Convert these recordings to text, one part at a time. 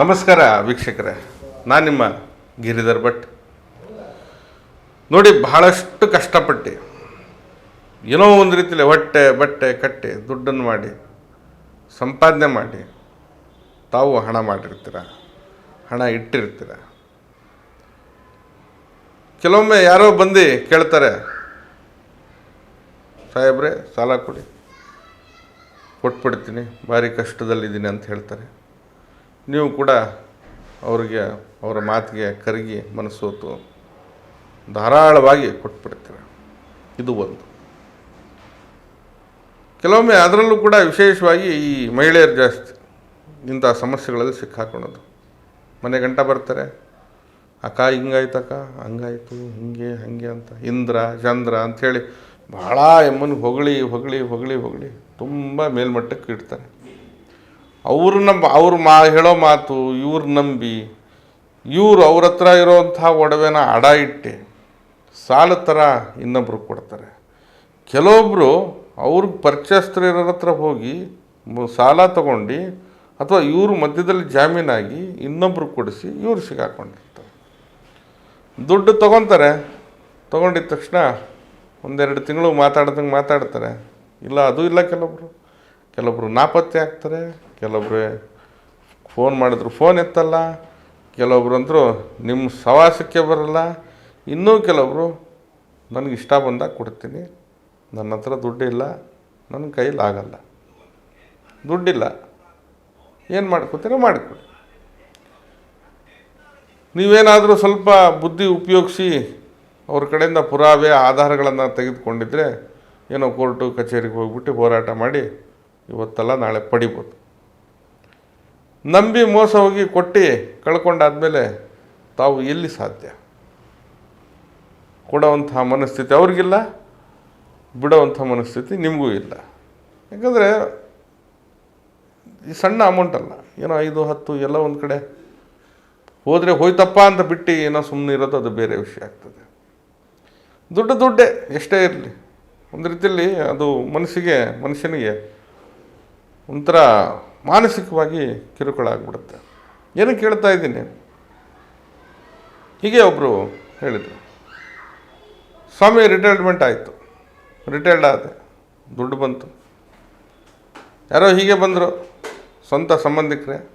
ನಮಸ್ಕಾರ ವೀಕ್ಷಕರೇ, ನಾನು ನಿಮ್ಮ ಗಿರಿಧರ್ ಭಟ್. ನೋಡಿ, ಬಹಳಷ್ಟು ಕಷ್ಟಪಟ್ಟು, ಏನೋ ಒಂದು ರೀತಿಯಲ್ಲಿ ಹೊಟ್ಟೆ ಬಟ್ಟೆ ಕಟ್ಟಿ, ದುಡ್ಡನ್ನು ಮಾಡಿ, ಸಂಪಾದನೆ ಮಾಡಿ, ತಾವು ಹಣ ಮಾಡಿರ್ತೀರ, ಹಣ ಇಟ್ಟಿರ್ತೀರ. ಕೆಲವೊಮ್ಮೆ ಯಾರೋ ಬಂದು ಕೇಳ್ತಾರೆ, ಸಾಹೇಬ್ರೆ, ಸಾಲ ಕೊಡಿ, ಕೊಟ್ಬಿಡ್ತೀನಿ, ಭಾರಿ ಕಷ್ಟದಲ್ಲಿದ್ದೀನಿ ಅಂತ ಹೇಳ್ತಾರೆ. ನೀವು ಕೂಡ ಅವರಿಗೆ ಅವರ ಮಾತಿಗೆ ಕರಗಿ ಮನಸ್ಸೋತು ಧಾರಾಳವಾಗಿ ಕೊಟ್ಬಿಡ್ತೀರ. ಇದು ಒಂದು. ಕೆಲವೊಮ್ಮೆ ಅದರಲ್ಲೂ ಕೂಡ ವಿಶೇಷವಾಗಿ ಈ ಮಹಿಳೆಯರು ಜಾಸ್ತಿ ಇಂಥ ಸಮಸ್ಯೆಗಳಲ್ಲಿ ಸಿಕ್ಕಾಕೊಳ್ಳೋದು. ಮನೆ ಗಂಟ ಬರ್ತಾರೆ. ಅಕ್ಕ ಹಿಂಗಾಯ್ತಕ್ಕ, ಹಂಗಾಯ್ತು, ಹಿಂಗೆ, ಹಾಗೆ ಅಂತ. ಇಂದ್ರ, ಚಂದ್ರ ಅಂಥೇಳಿ ಭಾಳ ಎಮ್ಮನ್ನು ಹೊಗಳಿ ಹೊಗಳಿ ಹೊಗಳಿ ಹೊಗಳಿ ತುಂಬ ಮೇಲ್ಮಟ್ಟಕ್ಕೆ ಇಡ್ತಾರೆ. ಅವ್ರು ನಮ್ಮ ಅವ್ರು ಮಾ, ಹೇಳೋ ಮಾತು ಇವ್ರು ನಂಬಿ, ಇವರು ಅವ್ರ ಹತ್ರ ಇರೋವಂಥ ಒಡವೆನ ಅಡ ಇಟ್ಟು ಸಾಲ ಥರ ಇನ್ನೊಬ್ರು ಕೊಡ್ತಾರೆ. ಕೆಲವೊಬ್ಬರು ಅವ್ರಿಗೆ ಪರಿಚಯಸ್ಥರ ಹತ್ರ ಹೋಗಿ ಸಾಲ ತಗೊಂಡು ಅಥವಾ ಇವರು ಮಧ್ಯದಲ್ಲಿ ಜಾಮೀನಾಗಿ ಇನ್ನೊಬ್ರು ಕೊಡಿಸಿ ಇವ್ರು ಸಿಗಾಕೊಂಡಿರ್ತಾರೆ. ದುಡ್ಡು ತೊಗೊತಾರೆ. ತಗೊಂಡಿದ ತಕ್ಷಣ ಒಂದೆರಡು ತಿಂಗಳು ಮಾತಾಡ್ದಂಗೆ ಮಾತಾಡ್ತಾರೆ. ಇಲ್ಲ, ಅದು ಇಲ್ಲ ಕೆಲವೊಬ್ರು. ಕೆಲವೊಬ್ರು ನಾಪತ್ತೆ ಆಗ್ತಾರೆ, ಕೆಲವೊಬ್ರು ಫೋನ್ ಮಾಡಿದ್ರು ಫೋನ್ ಎತ್ತಲ್ಲ, ಕೆಲವೊಬ್ರು ಅಂದರು ನಿಮ್ಮ ಸವಾಸಕ್ಕೆ ಬರಲ್ಲ, ಇನ್ನೂ ಕೆಲವೊಬ್ರು ನನಗೆ ಇಷ್ಟ ಬಂದಾಗ ಕೊಡ್ತೀನಿ, ನನ್ನ ಹತ್ರ ದುಡ್ಡಿಲ್ಲ ನನ್ನ ಕೈಲಿ ಆಗಲ್ಲ. ದುಡ್ಡಿಲ್ಲ. ಏನು ಮಾಡ್ಕೋತೀರೋ ಮಾಡಿಕೊಡಿ. ನೀವೇನಾದರೂ ಸ್ವಲ್ಪ ಬುದ್ಧಿ ಉಪಯೋಗಿಸಿ ಅವ್ರ ಕಡೆಯಿಂದ ಪುರಾವೆ, ಆಧಾರಗಳನ್ನು ತೆಗೆದುಕೊಂಡಿದ್ರೆ ಏನೋ ಕೋರ್ಟು, ಕಚೇರಿಗೆ ಹೋಗ್ಬಿಟ್ಟು ಹೋರಾಟ ಮಾಡಿ ಇವತ್ತಲ್ಲ ನಾಳೆ ಪಡಿಬೋದು. ನಂಬಿ ಮೋಸ ಹೋಗಿ ಕೊಟ್ಟು ಕಳ್ಕೊಂಡಾದಮೇಲೆ ತಾವು ಎಲ್ಲಿ ಸಾಧ್ಯ? ಕೊಡೋವಂಥ ಮನಸ್ಥಿತಿ ಅವ್ರಿಗಿಲ್ಲ, ಬಿಡೋವಂಥ ಮನಸ್ಥಿತಿ ನಿಮಗೂ ಇಲ್ಲ. ಯಾಕಂದರೆ ಈ ಸಣ್ಣ ಅಮೌಂಟ್ ಅಲ್ಲ. ಏನೋ ಐದು, ಹತ್ತು, ಎಲ್ಲ ಒಂದು ಕಡೆ ಹೋದರೆ ಹೋಯ್ತಪ್ಪ ಅಂತ ಬಿಟ್ಟು ಏನೋ ಸುಮ್ಮನೆ ಇರೋದು ಅದು ಬೇರೆ ವಿಷಯ ಆಗ್ತದೆ. ದುಡ್ಡು ದುಡ್ಡೇ ಎಷ್ಟೇ ಇರಲಿ. ಒಂದು ರೀತಿಯಲ್ಲಿ ಅದು ಮನಸ್ಸಿಗೆ, ಮನುಷ್ಯನಿಗೆ ಒಂಥರ ಮಾನಸಿಕವಾಗಿ ಕಿರುಕುಳ ಆಗಿಬಿಡುತ್ತೆ. ಏನು ಕೇಳ್ತಾ ಇದ್ದೀನಿ. ಹೀಗೆ ಒಬ್ಬರು ಹೇಳಿದರು. ಸ್ವಾಮಿ ರಿಟೈರ್ಮೆಂಟ್ ಆಯಿತು. ರಿಟೈರ್ಡ್ ಆದೆ. ದುಡ್ಡು ಬಂತು. ಯಾರೋ ಹೀಗೆ ಬಂದರು. ಸ್ವಂತ ಸಂಬಂಧಿಕರೇ.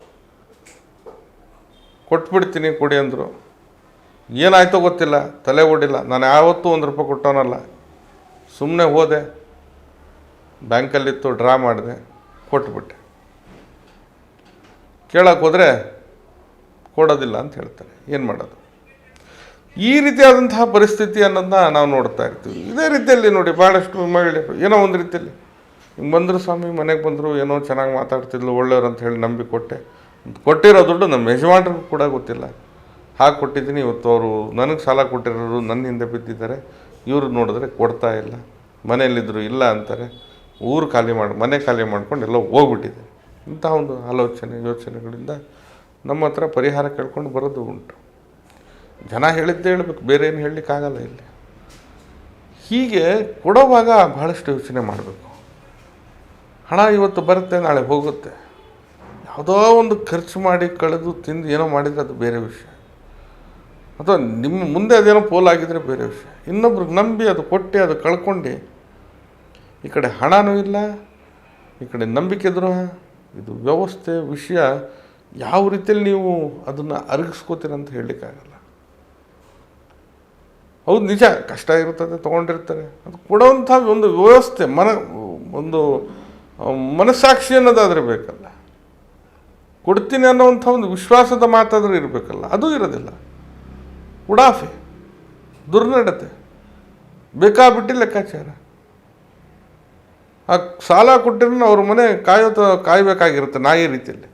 ಕೊಟ್ಬಿಡ್ತೀನಿ ಕೊಡಿ ಅಂದರು. ಏನಾಯ್ತೋ ಗೊತ್ತಿಲ್ಲ. ತಲೆ ಓಡಿಲ್ಲ. ನಾನು ಯಾವತ್ತೂ ಒಂದು ರೂಪಾಯಿ ಕೊಟ್ಟವನಲ್ಲ. ಸುಮ್ಮನೆ ಹೋದೆ. ಬ್ಯಾಂಕಲ್ಲಿತ್ತು, ಡ್ರಾ ಮಾಡಿದೆ. ಕೊಟ್ಬಿಟ್ಟೆ. ಕೇಳಕ್ಕೆ ಹೋದರೆ ಕೊಡೋದಿಲ್ಲ ಅಂತ ಹೇಳ್ತಾರೆ. ಏನು ಮಾಡೋದು? ಈ ರೀತಿಯಾದಂತಹ ಪರಿಸ್ಥಿತಿ ಅನ್ನೋದನ್ನ ನಾವು ನೋಡ್ತಾ ಇರ್ತೀವಿ. ಇದೇ ರೀತಿಯಲ್ಲಿ ನೋಡಿ ಭಾಳಷ್ಟು ಮಹಿಳೆಯರು ಏನೋ ಒಂದು ರೀತಿಯಲ್ಲಿ. ಹಿಂಗೆ ಬಂದರು ಸ್ವಾಮಿ, ಮನೆಗೆ ಬಂದರು ಏನೋ ಚೆನ್ನಾಗಿ ಮಾತಾಡ್ತಿದ್ಲು, ಒಳ್ಳೆಯವ್ರು ಅಂತ ಹೇಳಿ ನಂಬಿ ಕೊಟ್ಟೆ. ಕೊಟ್ಟಿರೋ ದುಡ್ಡು ನಮ್ಮ ಯಜಮಾನ್ರಿಗೂ ಕೂಡ ಗೊತ್ತಿಲ್ಲ. ಹಾಗೆ ಕೊಟ್ಟಿದ್ದೀನಿ, ಇವತ್ತು ಅವರು ನನಗೆ ಸಾಲ ಕೊಟ್ಟಿರೋರು ನನ್ನ ಹಿಂದೆ ಬಿದ್ದಿದ್ದಾರೆ. ಇವರು ನೋಡಿದ್ರೆ ಕೊಡ್ತಾ ಇಲ್ಲ. ಮನೆಯಲ್ಲಿದ್ದರು ಇಲ್ಲ ಅಂತಾರೆ. ಊರು ಖಾಲಿ ಮಾಡಿ, ಮನೆ ಖಾಲಿ ಮಾಡ್ಕೊಂಡು ಎಲ್ಲೋ ಹೋಗ್ಬಿಟ್ಟಿದೆ. ಇಂಥ ಒಂದು ಆಲೋಚನೆ, ಯೋಚನೆಗಳಿಂದ ನಮ್ಮ ಹತ್ರ ಪರಿಹಾರ ಕೇಳ್ಕೊಂಡು ಬರೋದು ಉಂಟು. ಜನ ಹೇಳಿದ್ದೇ ಹೇಳಬೇಕು, ಬೇರೆ ಏನು ಹೇಳಲಿಕ್ಕಾಗಲ್ಲ ಇಲ್ಲಿ. ಹೀಗೆ ಕೊಡೋವಾಗ ಬಹಳಷ್ಟು ಯೋಚನೆ ಮಾಡಬೇಕು. ಹಣ ಇವತ್ತು ಬರುತ್ತೆ, ನಾಳೆ ಹೋಗುತ್ತೆ. ಯಾವುದೋ ಒಂದು ಖರ್ಚು ಮಾಡಿ ಕಳೆದು ತಿಂದು ಏನೋ ಮಾಡಿದರೆ ಅದು ಬೇರೆ ವಿಷಯ. ಅಥವಾ ನಿಮ್ಮ ಮುಂದೆ ಅದೇನೋ ಪೋಲಾಗಿದ್ದರೆ ಬೇರೆ ವಿಷಯ. ಇನ್ನೊಬ್ರಿಗೆ ನಂಬಿ ಅದು ಕೊಟ್ಟು ಅದು ಕಳ್ಕೊಂಡು ಈ ಕಡೆ ಹಣನೂ ಇಲ್ಲ, ಈ ಕಡೆ ನಂಬಿಕೆ ದ್ರೋಹ. ಇದು ವ್ಯವಸ್ಥೆ, ವಿಷಯ, ಯಾವ ರೀತಿಯಲ್ಲಿ ನೀವು ಅದನ್ನು ಅರಗಿಸ್ಕೋತೀರ ಅಂತ ಹೇಳಲಿಕ್ಕಾಗಲ್ಲ. ಹೌದು, ನಿಜ, ಕಷ್ಟ ಇರುತ್ತದೆ, ತೊಗೊಂಡಿರ್ತಾರೆ. ಅದು ಕೊಡುವಂಥ ಒಂದು ವ್ಯವಸ್ಥೆ, ಮನ, ಒಂದು ಮನಸ್ಸಾಕ್ಷಿ ಅನ್ನೋದಾದರೆ ಬೇಕಲ್ಲ. ಕೊಡ್ತೀನಿ ಅನ್ನೋವಂಥ ಒಂದು ವಿಶ್ವಾಸದ ಮಾತಾದರೂ ಇರಬೇಕಲ್ಲ, ಅದು ಇರೋದಿಲ್ಲ. ಉಡಾಫೆ, ದುರ್ನಡತೆ, ಬೇಕಾಬಿಟ್ಟು ಲೆಕ್ಕಾಚಾರ. ಆ ಸಾಲ ಕೊಟ್ಟಿರೋ ಅವ್ರ ಮನೆ ಕಾಯೋ ತ- ಕಾಯಬೇಕಾಗಿರುತ್ತೆ ನಾಯಿ ರೀತಿಯಲ್ಲಿ.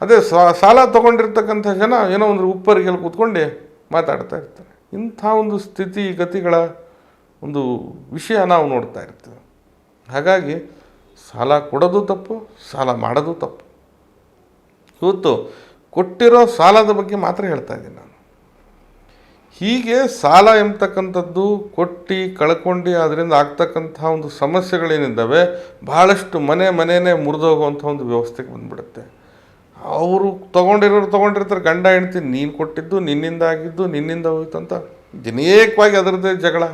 ಅದೇ ಸಾಲ ತಗೊಂಡಿರ್ತಕ್ಕಂಥ ಜನ ಏನೋ ಒಂದು ಉಪ್ಪರಿಗೆಲ್ಲ ಕೂತ್ಕೊಂಡು ಮಾತಾಡ್ತಾ ಇರ್ತಾರೆ. ಇಂಥ ಒಂದು ಸ್ಥಿತಿ, ಗತಿಗಳ ಒಂದು ವಿಷಯ ನಾವು ನೋಡ್ತಾ ಇರ್ತೀವಿ. ಹಾಗಾಗಿ ಸಾಲ ಕೊಡೋದು ತಪ್ಪು, ಸಾಲ ಮಾಡೋದು ತಪ್ಪು. ಇವತ್ತು ಕೊಟ್ಟಿರೋ ಸಾಲದ ಬಗ್ಗೆ ಮಾತ್ರ ಹೇಳ್ತಾ ಇದ್ದೀನಿ ನಾನು. ಹೀಗೆ ಸಾಲ ಎಂಬತಕ್ಕಂಥದ್ದು ಕೊಟ್ಟು ಕಳ್ಕೊಂಡು ಅದರಿಂದ ಆಗ್ತಕ್ಕಂಥ ಒಂದು ಸಮಸ್ಯೆಗಳೇನಿದ್ದಾವೆ, ಬಹಳಷ್ಟು ಮನೆ ಮನೆಯೇ ಮುರಿದೋಗುವಂಥ ಒಂದು ವ್ಯವಸ್ಥೆಗೆ ಬಂದುಬಿಡುತ್ತೆ. ಅವರು ತೊಗೊಂಡಿರೋರು ತೊಗೊಂಡಿರ್ತಾರೆ, ಗಂಡ ಹೆಂಡ್ತಿ ನೀನು ಕೊಟ್ಟಿದ್ದು, ನಿನ್ನಿಂದ ಆಗಿದ್ದು, ನಿನ್ನಿಂದ ಹೋಯ್ತಂತ ಜನೇಕವಾಗಿ ಅದರದ್ದೇ ಜಗಳ,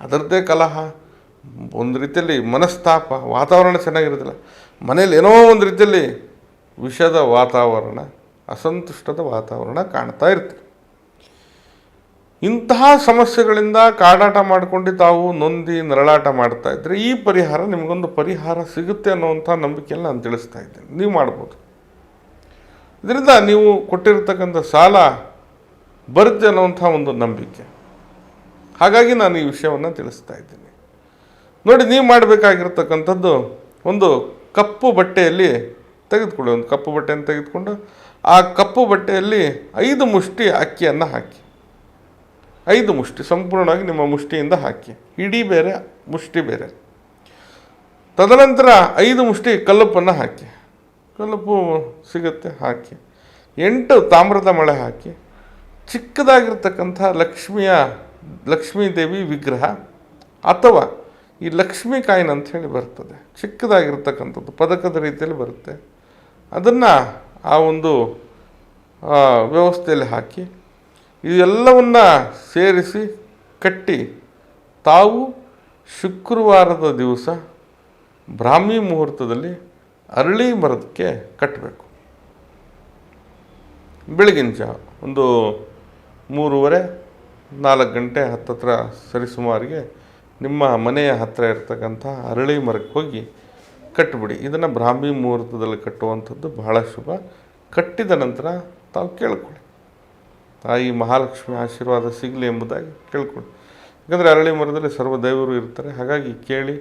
ಅದರದ್ದೇ ಕಲಹ, ಒಂದು ರೀತಿಯಲ್ಲಿ ಮನಸ್ತಾಪ, ವಾತಾವರಣ ಚೆನ್ನಾಗಿರೋದಿಲ್ಲ ಮನೇಲಿ ಏನೋ ಒಂದು ರೀತಿಯಲ್ಲಿ ವಿಷದ ವಾತಾವರಣ, ಅಸಂತುಷ್ಟದ ವಾತಾವರಣ ಕಾಣ್ತಾ ಇರ್ತೀರಿ ಇಂತಹ ಸಮಸ್ಯೆಗಳಿಂದ ಕಾಡಾಟ ಮಾಡಿಕೊಂಡು ತಾವು ನೊಂದಿ ನರಳಾಟ ಮಾಡ್ತಾ ಇದ್ರೆ ಈ ಪರಿಹಾರ ನಿಮಗೊಂದು ಪರಿಹಾರ ಸಿಗುತ್ತೆ ಅನ್ನುವಂಥ ನಂಬಿಕೆಯಲ್ಲಿ ನಾನು ತಿಳಿಸ್ತಾ ಇದ್ದೇನೆ. ನೀವು ಮಾಡ್ಬೋದು. ಇದರಿಂದ ನೀವು ಕೊಟ್ಟಿರ್ತಕ್ಕಂಥ ಸಾಲ ಬರುತ್ತೆ ಅನ್ನುವಂಥ ಒಂದು ನಂಬಿಕೆ. ಹಾಗಾಗಿ ನಾನು ಈ ವಿಷಯವನ್ನು ತಿಳಿಸ್ತಾ ಇದ್ದೀನಿ. ನೋಡಿ, ನೀವು ಮಾಡಬೇಕಾಗಿರ್ತಕ್ಕಂಥದ್ದು ಒಂದು ಕಪ್ಪು ಬಟ್ಟೆಯಲ್ಲಿ ತೆಗೆದುಕೊಳ್ಳಿ. ಒಂದು ಕಪ್ಪು ಬಟ್ಟೆಯನ್ನು ತೆಗೆದುಕೊಂಡು ಆ ಕಪ್ಪು ಬಟ್ಟೆಯಲ್ಲಿ ಐದು ಮುಷ್ಟಿ ಅಕ್ಕಿಯನ್ನು ಹಾಕಿ. ಐದು ಮುಷ್ಟಿ, ಸಂಪೂರ್ಣವಾಗಿ ನಿಮ್ಮ ಮುಷ್ಟಿಯಿಂದ ಹಾಕಿ. ಇಡೀ ಬೇರೆ, ಮುಷ್ಟಿ ಬೇರೆ. ತದನಂತರ ಐದು ಮುಷ್ಟಿ ಕಲ್ಲುಪನ್ನು ಹಾಕಿ. ಕಲ್ಲುಪ್ಪು ಸಿಗುತ್ತೆ, ಹಾಕಿ. ಎಂಟು ತಾಮ್ರದ ಮಳೆ ಹಾಕಿ. ಚಿಕ್ಕದಾಗಿರ್ತಕ್ಕಂಥ ಲಕ್ಷ್ಮಿಯ, ಲಕ್ಷ್ಮೀ ದೇವಿ ವಿಗ್ರಹ ಅಥವಾ ಈ ಲಕ್ಷ್ಮೀ ಕಾಯಿನ್ ಅಂತ ಹೇಳಿ ಬರ್ತದೆ. ಚಿಕ್ಕದಾಗಿರ್ತಕ್ಕಂಥದ್ದು, ಪದಕದ ರೀತಿಯಲ್ಲಿ ಬರುತ್ತೆ. ಅದನ್ನು ಆ ಒಂದು ವ್ಯವಸ್ಥೆಯಲ್ಲಿ ಹಾಕಿ. ಇದೆಲ್ಲವನ್ನ ಸೇರಿಸಿ ಕಟ್ಟಿ ತಾವು ಶುಕ್ರವಾರದ ದಿವಸ ಬ್ರಾಹ್ಮಿ ಮುಹೂರ್ತದಲ್ಲಿ ಅರಳಿ ಮರದಕ್ಕೆ ಕಟ್ಟಬೇಕು. ಬೆಳಗಿನ ಜಾವ, ಒಂದು ಮೂರುವರೆ, ನಾಲ್ಕು ಗಂಟೆ, ಹತ್ತತ್ರ ಸರಿಸುಮಾರಿಗೆ ನಿಮ್ಮ ಮನೆಯ ಹತ್ತಿರ ಇರತಕ್ಕಂಥ ಅರಳಿ ಮರಕ್ಕೆ ಹೋಗಿ ಕಟ್ಟಿಬಿಡಿ ಇದನ್ನು ಬ್ರಾಹ್ಮಿ ಮುಹೂರ್ತದಲ್ಲಿ ಕಟ್ಟುವಂಥದ್ದು ಬಹಳ ಶುಭ. ಕಟ್ಟಿದ ನಂತರ ತಾವು ಕೇಳ್ಕೊಳ್ಳಿ. ತಾಯಿ ಮಹಾಲಕ್ಷ್ಮಿ ಆಶೀರ್ವಾದ ಸಿಗಲಿ ಎಂಬುದಾಗಿ ಕೇಳ್ಕೊಳ್ಳಿ ಯಾಕಂದರೆ ಅರಳಿ ಮರದಲ್ಲಿ ಸರ್ವ ದೈವರು ಇರ್ತಾರೆ. ಹಾಗಾಗಿ ಕೇಳಿ,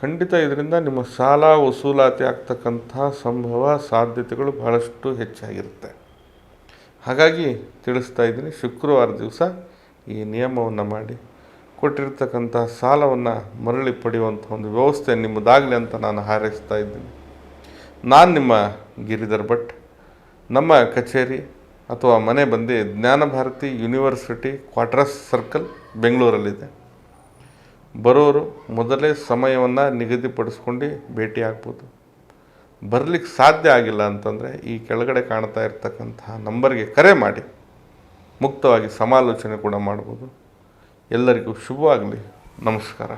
ಖಂಡಿತ ಇದರಿಂದ ನಿಮ್ಮ ಸಾಲ ವಸೂಲಾತಿ ಆಗ್ತಕ್ಕಂಥ ಸಂಭವ, ಸಾಧ್ಯತೆಗಳು ಬಹಳಷ್ಟು ಹೆಚ್ಚಾಗಿರುತ್ತೆ. ಹಾಗಾಗಿ ತಿಳಿಸ್ತಾ ಇದ್ದೀನಿ, ಶುಕ್ರವಾರ ದಿವಸ ಈ ನಿಯಮವನ್ನು ಮಾಡಿ ಕೊಟ್ಟಿರ್ತಕ್ಕಂಥ ಸಾಲವನ್ನು ಮರಳಿ ಪಡೆಯುವಂಥ ಒಂದು ವ್ಯವಸ್ಥೆ ನಿಮ್ಮದಾಗಲಿ ಅಂತ ನಾನು ಹಾರೈಸ್ತಾ ಇದ್ದೀನಿ. ನಾನು ನಿಮ್ಮ ಗಿರಿಧರ್ ಭಟ್. ನಮ್ಮ ಕಚೇರಿ ಅಥವಾ ಮನೆ ಬಂದು Jnana Bharathi university quarters circle ಬೆಂಗಳೂರಲ್ಲಿದೆ. ಬರೋರು ಮೊದಲೇ ಸಮಯವನ್ನು ನಿಗದಿಪಡಿಸ್ಕೊಂಡು ಭೇಟಿ ಆಗ್ಬೋದು. ಬರಲಿಕ್ಕೆ ಸಾಧ್ಯ ಆಗಿಲ್ಲ ಅಂತಂದರೆ ಈ ಕೆಳಗಡೆ ಕಾಣ್ತಾ ಇರ್ತಕ್ಕಂತಹ ನಂಬರ್ಗೆ ಕರೆ ಮಾಡಿ. ಮುಕ್ತವಾಗಿ ಸಮಾಲೋಚನೆ ಕೂಡ ಮಾಡ್ಬೋದು. ಎಲ್ಲರಿಗೂ ಶುಭವಾಗಲಿ. ನಮಸ್ಕಾರ.